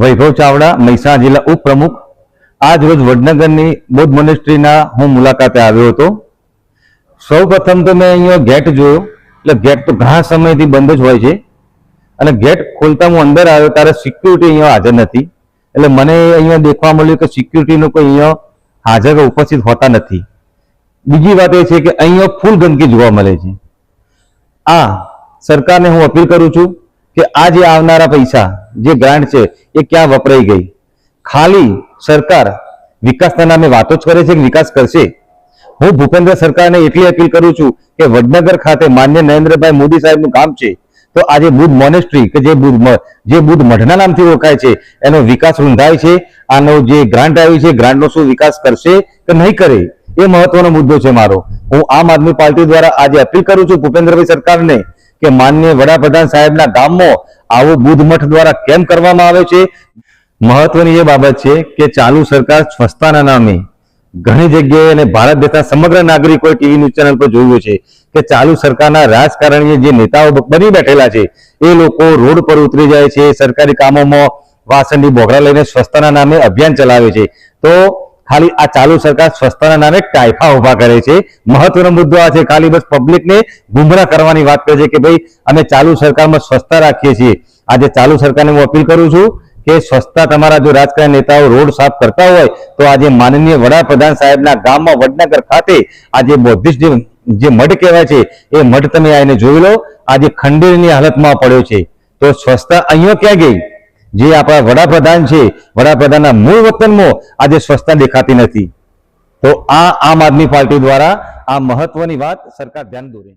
વૈભવ ચાવડા, મહેસાણા જિલ્લા ઉપપ્રમુખ. આજ રોજ વડનગરની બૌદ્ધ મોનેસ્ટ્રીના હું મુલાકાતે આવ્યો હતો. સૌ પ્રથમ તો મેં અહીંયા ગેટ જોયો. એટલે ગેટ તો ઘણા સમયથી બંધ જ હોય છે. અને ગેટ ખોલતા હું અંદર આવ્યો ત્યારે સિક્યુરિટી અહીંયા હાજર નથી. એટલે મને અહીંયા દેખવા મળ્યું કે સિક્યુરિટીનું કોઈ અહીંયા હાજર ઉપસ્થિત હોતા નથી. બીજી વાત એ છે કે અહીંયા ફૂલ ગંદકી જોવા મળે છે. આ સરકારને હું અપીલ કરું છું કે આ જે આવનારા પૈસા જે ગ્રાન્ટ છે, એ ક્યાં વપરાઈ ગઈ? ખાલી સરકાર વિકાસના નામે વાતો જ કરે છે કે વિકાસ કરશે? હું ભૂપેન્દ્ર સરકારને એટલી અપીલ કરું છું કે વડનગર ખાતે માન્ય નરેન્દ્રભાઈ મોદી સાહેબનું કામ છે, તો આજે બુદ્ધ મોનેસ્ટ્રી કે જે બુદ્ધ જે બુદ્ધ મઠના નામથી ઓળખાય છે, એનો વિકાસ રૂંધાય છે, આનો જે ગ્રાન્ટ આવ્યું છે ગ્રાન્ટનો શું વિકાસ કરશે કે નહીં કરે, એ મહત્વનો મુદ્દો છે મારો. હું આમ આદમી પાર્ટી દ્વારા આજે અપીલ કરું છું ભૂપેન્દ્રભાઈ સરકારને કે માન્ય વડાપ્રધાન સાહેબના ગામમાં આવું બુદ્ધ મઠ દ્વારા કેમ કરવામાં આવે છે? મહત્વની એ બાબત છે કે ચાલુ સરકાર સ્વસ્થાના નામે ઘણી જગ્યાએ અને ભારત દેશના સમગ્ર નાગરિકોએ ટીવી ન્યૂઝ ચેનલ પર જોયું છે કે ચાલુ સરકારના રાજકારણીય જે નેતાઓ બની બેઠેલા છે, એ લોકો રોડ પર ઉતરી જાય છે, સરકારી કામોમાં વાસણની બોગડા લઈને સ્વસ્થાના નામે અભિયાન ચલાવે છે. તો ખાલી આ ચાલુ સરકાર સ્વચ્છતાના નામે ટાઈફા ઊભા કરે છે. મહત્વનો મુદ્દો આ છે ખાલી બસ પબ્લિકને ગુમરાહ કરવાની વાત કરે છે કે ભાઈ, અમે ચાલુ સરકારમાં સ્વચ્છતા રાખીએ છીએ. આજે ચાલુ સરકારને હું અપીલ કરું છું કે સ્વચ્છતા તમારા જો રાજકારણ નેતાઓ રોડ સાફ કરતા હોય, તો આજે માનનીય વડાપ્રધાન સાહેબના ગામમાં વડનગર ખાતે આજે બૌદ્ધિસ્ટ જે મઢ કહેવાય છે, એ મઢ તમે આવીને જોઈ લો. આજે ખંડેરની હાલતમાં પડ્યો છે. તો સ્વચ્છતા અહીંયા ક્યાં ગઈ? જે આપણા વડાપ્રધાન છે, વડાપ્રધાનના મૂળ વતનમાં આજે સ્વચ્છતા દેખાતી નથી. તો આ આમ આદમી પાર્ટી દ્વારા આ મહત્વની વાત સરકાર ધ્યાન દોરે.